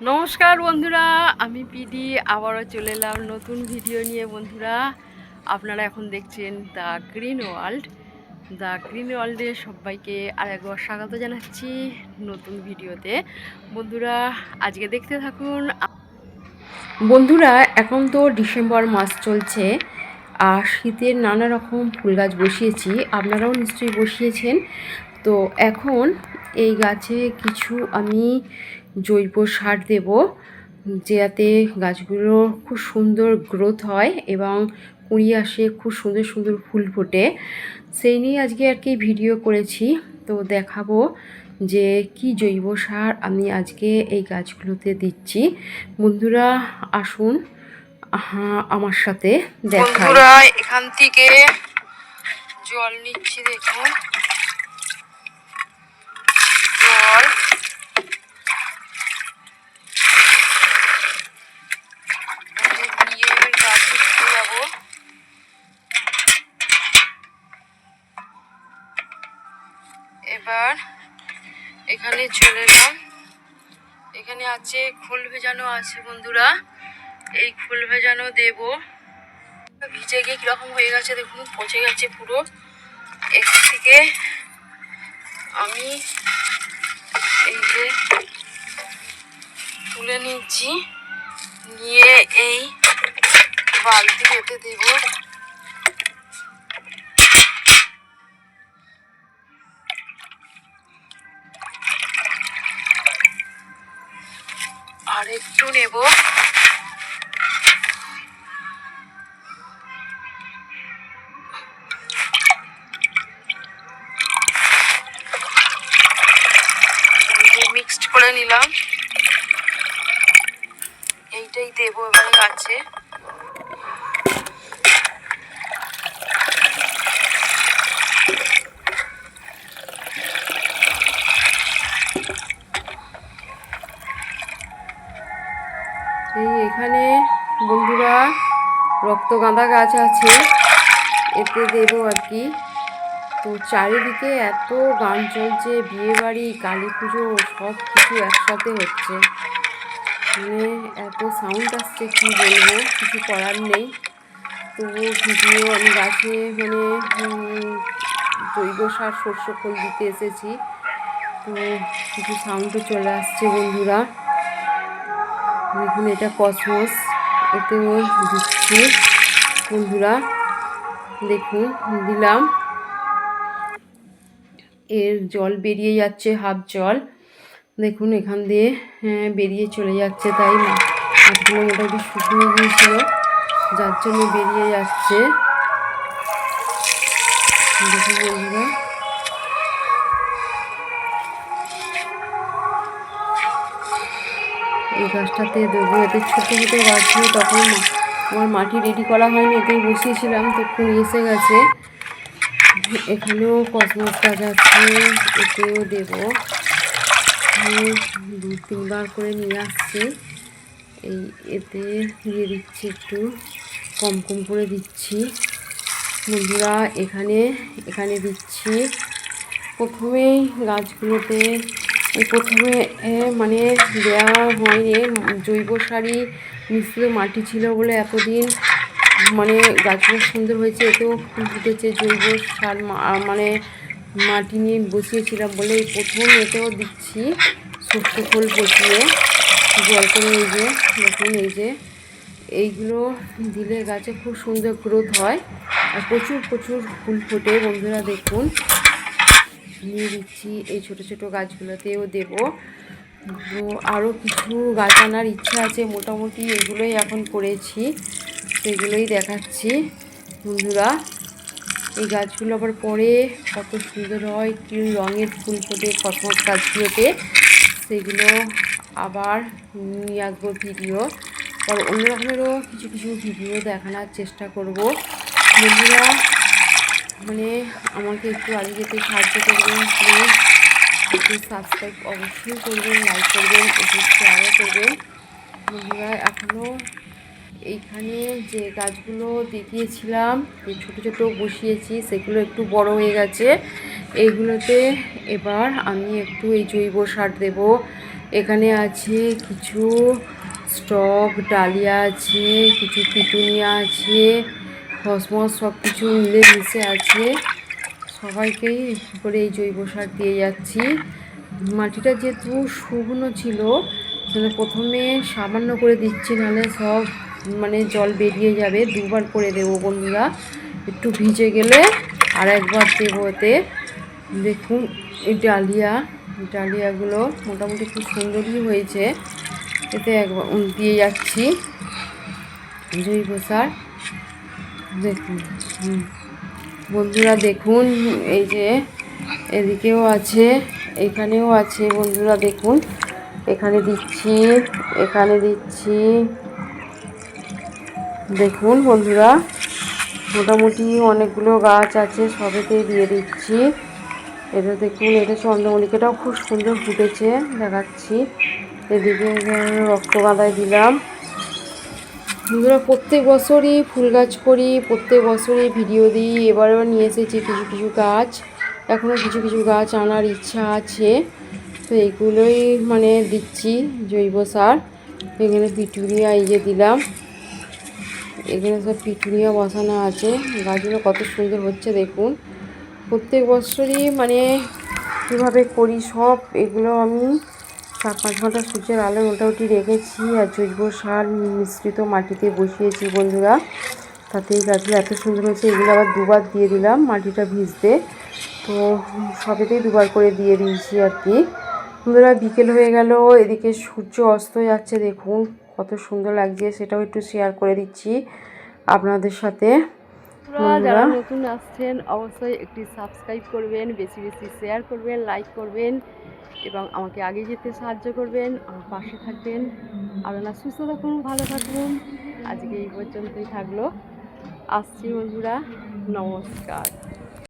নমস্কার বন্ধুরা, আমি পিডি, আবারও চলে এলাম নতুন ভিডিও নিয়ে বন্ধুরা। আপনারা এখন দেখছেন the green world. The green ওয়ার্ল্ডে সবাইকে আরেকবার স্বাগত জানাচ্ছি নতুন ভিডিওতে। বন্ধুরা, আজকে দেখতে থাকুন বন্ধুরা, এখন তো ডিসেম্বর মাস চলছে, আর শীতের নানা রকম ফুল গাছ বসিয়েছি। আপনারাও নিশ্চয়ই বসিয়েছেন। তো এখন এই গাছে কিছু আমি জৈব সার দেব যাতে গাছগুলো খুব সুন্দর গ্রোথ হয় এবং কুড়ি আসে, খুব সুন্দর সুন্দর ফুল ফোটে। সেই নিয়ে আজকে আর কি ভিডিও করেছি। তো দেখাবো যে কি জৈব সার আমি আজকে এই গাছগুলোতে দিচ্ছি। বন্ধুরা, আসুন আমার সাথে বন্ধুরা, এখান থেকে জল নিচ্ছি, দেখুন জল নিয়ে এবার গাছে দিতে যাব এবার এখানে চলে এলাম। এখানে আছে খোল ভেজানো আছে বন্ধুরা। এই খোল ভেজানো দেব। ভিজে গিয়ে কীরকম হয়ে গেছে দেখুন, পচে গেছে পুরো। এখান থেকে আমি এই যে তুলে নিচ্ছি। নিয়ে এই বালতি রেখে দেব। একটু নেব মিক্সড করে নিলাম। এইটাই দেবো এবার গাছে। এই এখানে বন্ধুরা রক্তগাঁদা গাছ আছে। এতে দেবো আর কি। তো চারিদিকে এত গান চলছে, বিয়েবাড়ি কালী পুজো সব কিছু একসাথে হচ্ছে। মানে এত সাউন্ড আসছে, কি বলব, কিছু করার নেই। তবুও ভিডিও আমি গাছে মানে জৈব সার শস্য খোল দিতে এসেছি। তো কিছু সাউন্ডও চলে আসছে বন্ধুরা। দেখুন এটা কসমস এতেও দিচ্ছি। বন্ধুরা দেখুন দিলাম। এর জল বেরিয়ে যাচ্ছে হাফ জল। দেখুন এখান দিয়ে হ্যাঁ, বেরিয়ে চলে যাচ্ছে তাই মাছগুলো মোটামুটি শুকনো গিয়েছিল যার জন্য বেরিয়ে যাচ্ছে। দেখুন বন্ধুরা। এই গাছটাতে দেবো। এতে ছোটো ছোটো গাছ ছিল তখন আমার মাটি রেডি করা হয়নি, এতেই বসিয়েছিলাম তো তখন এসে গেছে। এখানেও কসমস গাছ আছে, এতেও দেবো। দু, তিনবার করে নিয়ে আসছি। এই এতে দিয়ে দিচ্ছি একটু, কম কম করে দিচ্ছি। বন্ধুরা, এখানে এখানে দিচ্ছি। প্রথমেই গাছগুলোতে প্রথমে মানে দেওয়া হয়নি। জৈব সারই মিশ্র মাটি ছিল বলে এতদিন মানে গাছগুলো সুন্দর হয়েছে এতেও ফুল ফুটেছে। জৈব সার মানে মাটি নিয়ে বসিয়েছিলাম বলে এই প্রথম এতেও দিচ্ছি। শস্য ফুল বসিয়ে জল করে এই যে দেখুন এই যে। এইগুলো দিলে গাছে খুব সুন্দর গ্রোথ হয়। আর প্রচুর প্রচুর ফুল ফোটে বন্ধুরা দেখুন। নিয়ে দিচ্ছি এই ছোট ছোট গাছগুলোতেও দেব। তো আরও কিছু গাছ আনার ইচ্ছা আছে, মোটামুটি এগুলোই এখন করেছি, সেগুলোই দেখাচ্ছি বন্ধুরা। এই গাছগুলো আবার পরে কত সুন্দর হয়, কী রঙের ফুল ফোটে কসমস গাছগুলোতে, সেগুলো আবার নিয়ে আসব ভিডিও। তার অন্য রকমেরও কিছু কিছু ভিডিও দেখানোর চেষ্টা করব। বন্ধুরা মানে আমাকে একটু আগে যেতে সাহায্য করবেন প্লিজ একটু সাবস্ক্রাইব অবশ্যই করবেন লাইক করবেন, একটু শেয়ারও করবেন। বন্ধুরা এখনও এইখানে যে গাছগুলো দেখিয়েছিলাম, যে ছোটো ছোটো বসিয়েছি, সেগুলো একটু বড় হয়ে গেছে। এইগুলোতে এবার আমি একটু এই জৈব সার দেব। এখানে আছে কিছু স্টক, ডালিয়া আছে, কিছু পিটুনিয়া আছে ফসমস সব কিছু মিলে মিশে আছে। সবাইকেই করে এই জৈব সার দিয়ে যাচ্ছি। মাটিটা যেহেতু শুকনো ছিল মানে প্রথমে সামান্য করে দিচ্ছি, নাহলে সব মানে জল বেরিয়ে যাবে। দুবার করে দেবো বন্ধুরা। একটু ভিজে গেলে আর একবার দেবো এতে। দেখুন, এই ডালিয়া, ডালিয়াগুলো মোটামুটি খুব সুন্দরই হয়েছে। এতে একবার দিয়ে যাচ্ছি। জৈব সার। দেখুন বন্ধুরা দেখুন, এই যে এদিকেও আছে, এখানেও আছে, বন্ধুরা দেখুন। এখানে দিচ্ছি এখানে দিচ্ছি। দেখুন, বন্ধুরা, মোটামুটি অনেকগুলো গাছ আছে সবেতেই দিয়ে দিচ্ছি। এটা দেখুন, এটা চন্দ্রমল্লিকাটাও খুব সুন্দর ফুটেছে, দেখাচ্ছি। এদিকে রক্ত রক্তগাঁদায় দিলাম। বন্ধুরা, প্রত্যেক বছরই ফুল গাছ করি, প্রত্যেক বছরই ভিডিও দিই, এবারেও নিয়ে এসেছি কিছু কিছু গাছ। এখনও কিছু কিছু গাছ আনার ইচ্ছা আছে। তো এগুলোই মানে দিচ্ছি, জৈব সার। এখানে পিটুনিয়া এই যে দিলাম। এখানে সব পিটুনিয়া বসানো আছে। গাছগুলো কত সুন্দর হচ্ছে, দেখুন। প্রত্যেক বছরই মানে কীভাবে করি সব এগুলো আমি চার পাঁচ ঘণ্টা সূর্যের আলো মোটামুটি রেখেছি আর জৈব সার মিশ্রিত মাটিতে বসিয়েছি বন্ধুরা। তাতে এই গাছগুলো এত সুন্দর হয়েছে এগুলো আবার দুবার দিয়ে দিলাম মাটিটা ভিজতে। তো সবেতেই দুবার করে দিয়ে দিয়েছি আর কি। বন্ধুরা বিকেল হয়ে গেল এদিকে সূর্য অস্ত যাচ্ছে দেখুন কত সুন্দর লাগছে সেটাও একটু শেয়ার করে দিচ্ছি আপনাদের সাথে। যারা নতুন আসছেন অবশ্যই একটি সাবস্ক্রাইব করবেন বেশি বেশি শেয়ার করবেন লাইক করবেন। এবং আমাকে আগে যেতে সাহায্য করবেন, আমার পাশে থাকবেন। আপনারা সুস্থ থাকুন, ভালো থাকুন। আজকে এই পর্যন্তই থাকল। আসছি বন্ধুরা, নমস্কার।